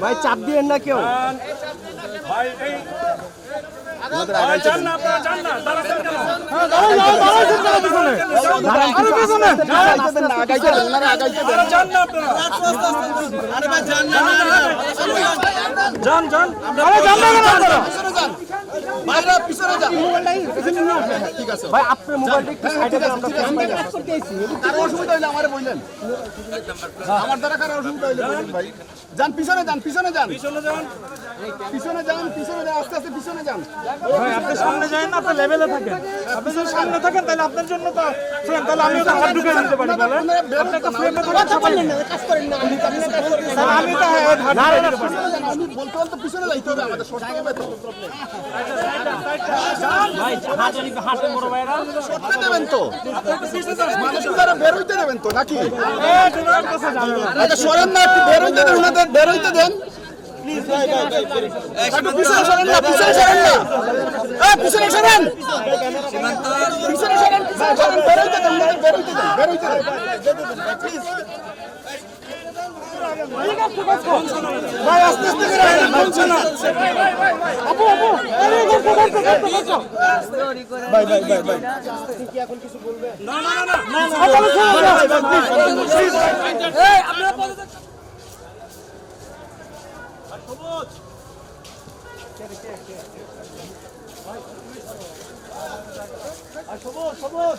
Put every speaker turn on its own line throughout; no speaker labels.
ভাই চাপ দিয়েন না কেউ
যান যান
না দাঁড়াচ্ছেন কেন আপনারা যান
না আপনারা যান
যান
ভাই আপনার মোবাইলটা একটু সাইডে দেন আমরা ফোন পাই না। কারও অসুবিধা
হইলে আমারে বললেন। আমার দ্বারা কারও অসুবিধা হইলে বললেন ভাই। যান পিছনে যান পিছনে যান। পিছনে
যান।
পিছনে যান পিছনে যান আস্তে আস্তে পিছনে যান।
ভাই আপনি সামনে যান না আপনি লেভেলে থাকেন।
আপনি যদি সামনে
থাকেন তাহলে আপনার জন্য তো ফ্রেম তাহলে আমিও তো হাত ঢুকে দিতে পারি বলেন।
আপনি তো ফ্রেমে আমি
তো
হাত
ঢুকে দিতে পারি।
বলতে বলতে পিছনে যাইতে হবে আমাদের দেবেন একটু বের দেন ওনাদের বের দেন পিছনে সরেন না পিছনে সরেন না পিছনে সরেন পিছনে সরেন পিছনে সরেন বের দেন ওনাদের বের দেন বের দেন
ভাই আস্তে আস্তে করে আসেন,
ভাই
ভাই ভাই ভাই
কি এখন কিছু বলবে না
না না না আপনারা সবুজ সবুজ সবুজ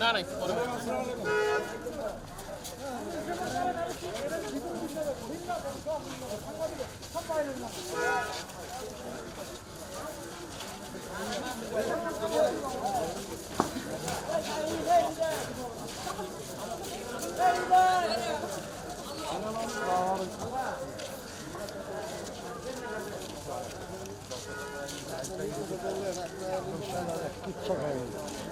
না না আসসালামু আলাইকুম 这还有一